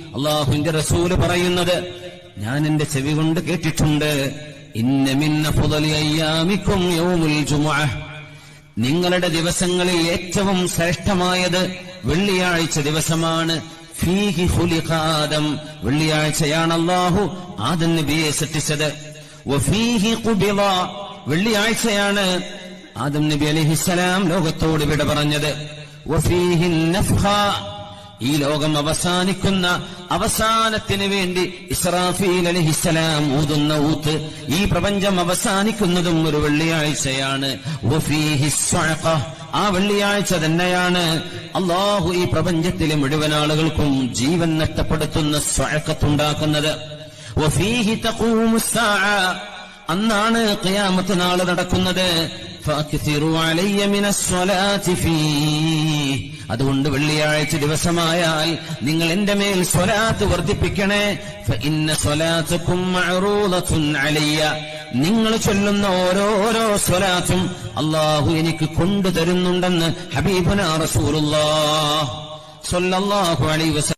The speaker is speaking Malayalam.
അള്ളാഹുവിന്റെ റസൂൽ പറയുന്നത് ഞാൻ എന്റെ ചെവി കൊണ്ട് കേട്ടിട്ടുണ്ട്. നിങ്ങളുടെ ദിവസങ്ങളിൽ ഏറ്റവും ശ്രേഷ്ഠമായത് വെള്ളിയാഴ്ച ദിവസമാണ്. ഫീഹി വെള്ളിയാഴ്ചയാണ് അള്ളാഹു ആദം നബിയെ സൃഷ്ടിച്ചത്. വെള്ളിയാഴ്ചയാണ് ആദം നബി അലിഹിസ്സലാം ലോകത്തോട് വിട പറഞ്ഞത്. ഈ ലോകം അവസാനിക്കുന്ന അവസാനത്തിന് വേണ്ടി ഇസ്രാഫീൽ അലഹിസലാം ഊതുന്ന ഊത്ത് ഈ പ്രപഞ്ചം അവസാനിക്കുന്നതും ഒരു വെള്ളിയാഴ്ചയാണ്. ആ വെള്ളിയാഴ്ച തന്നെയാണ് അള്ളാഹു ഈ പ്രപഞ്ചത്തിലെ മുഴുവൻ ആളുകൾക്കും ജീവൻ നഷ്ടപ്പെടുത്തുന്ന സ്വഴക്കത്തുണ്ടാക്കുന്നത്. അന്നാണ് കയാമത്ത് നാൾ നടക്കുന്നത് അതുകൊണ്ട് വെള്ളിയാഴ്ച ദിവസമായാൽ നിങ്ങൾ എന്റെ മേൽ സ്വലാത്ത് വർദ്ധിപ്പിക്കണേ. ഇന്ന സ്വലാത്തുക്കും നിങ്ങൾ ചൊല്ലുന്ന ഓരോരോ സ്വലാത്തും അള്ളാഹു എനിക്ക് കൊണ്ടുതരുന്നുണ്ടെന്ന് ഹബീബന റസൂറുല്ലാഹു അലൈ വസല്ലം